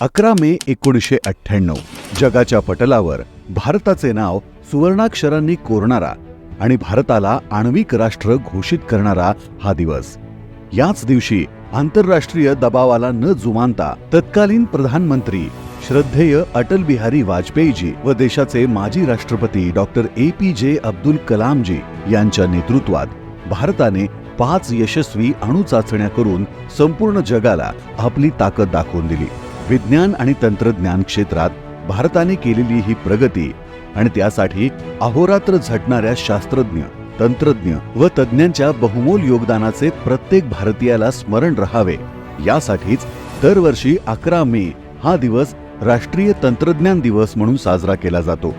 अकरा मे एकोणीसशे अठ्ठ्याण्णव. जगाच्या पटलावर भारताचे नाव सुवर्णाक्षरांनी कोरणारा आणि भारताला आण्विक राष्ट्र घोषित करणारा हा दिवस. याच दिवशी आंतरराष्ट्रीय दबावाला न जुमानता तत्कालीन प्रधानमंत्री श्रद्धेय अटल बिहारी वाजपेयीजी व देशाचे माजी राष्ट्रपती डॉक्टर ए पी जे अब्दुल कलामजी यांच्या नेतृत्वात भारताने पाच यशस्वी अणुचाचण्या करून संपूर्ण जगाला आपली ताकद दाखवून दिली. विज्ञान आणि तंत्रज्ञान क्षेत्रात भारताने केलेली ही प्रगती आणि त्यासाठी अहोरात्र झटणाऱ्या शास्त्रज्ञ तंत्रज्ञ व तज्ज्ञांच्या बहुमोल योगदानाचे प्रत्येक भारतीयाला स्मरण राहावे. यासाठीच दरवर्षी अकरा मे हा दिवस राष्ट्रीय तंत्रज्ञान दिवस म्हणून साजरा केला जातो.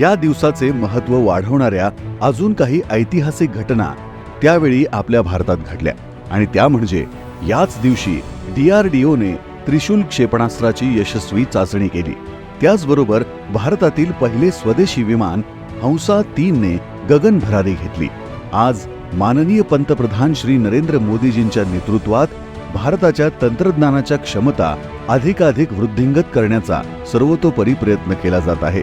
या दिवसाचे महत्त्व वाढवणाऱ्या अजून काही ऐतिहासिक घटना त्यावेळी आपल्या भारतात घडल्या आणि त्या म्हणजे याच दिवशी डीआरडीओने त्रिशूल क्षेपणास्त्राची यशस्वी चाचणी केली. त्याचबरोबर भारतातील पहिले स्वदेशी विमान हंसा तीनने गगनभरारी घेतली. आज माननीय पंतप्रधान श्री नरेंद्र मोदीजींच्या नेतृत्वात भारताच्या तंत्रज्ञानाच्या क्षमता अधिकाधिक वृद्धिंगत करण्याचा सर्वतोपरी प्रयत्न केला जात आहे.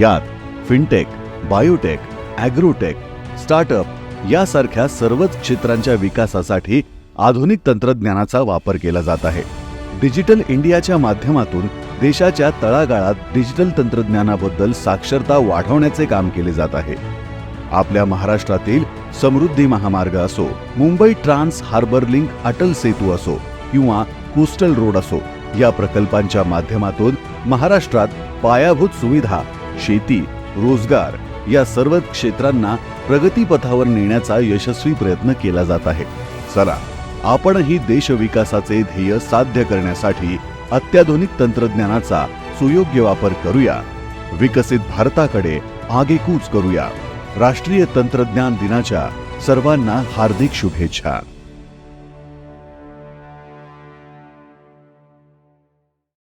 यात फिनटेक बायोटेक ॲग्रोटेक स्टार्टअप यासारख्या सर्वच क्षेत्रांच्या विकासासाठी आधुनिक तंत्रज्ञानाचा वापर केला जात आहे. डिजिटल इंडियाच्या माध्यमातून देशाच्या तळागाळात डिजिटल तंत्रज्ञानाबद्दल साक्षरता वाढवण्याचे काम केले जात आहे. आपल्या महाराष्ट्रातील समृद्धी महामार्ग असो Mumbai trans harbour link Atal Setu असो किंवा कोस्टल रोड असो या प्रकल्पांच्या माध्यमातून महाराष्ट्रात पायाभूत सुविधा शेती रोजगार या सर्व क्षेत्रांना प्रगतीपथावर नेण्याचा यशस्वी प्रयत्न केला जात आहे. चला आपणही देशविकासाचे ध्येय साध्य करण्यासाठी अत्याधुनिक तंत्रज्ञानाचा सुयोग्य वापर करूया. विकसित भारताकडे आगेकूच करूया. राष्ट्रीय तंत्रज्ञान दिनाच्या सर्वांना हार्दिक शुभेच्छा.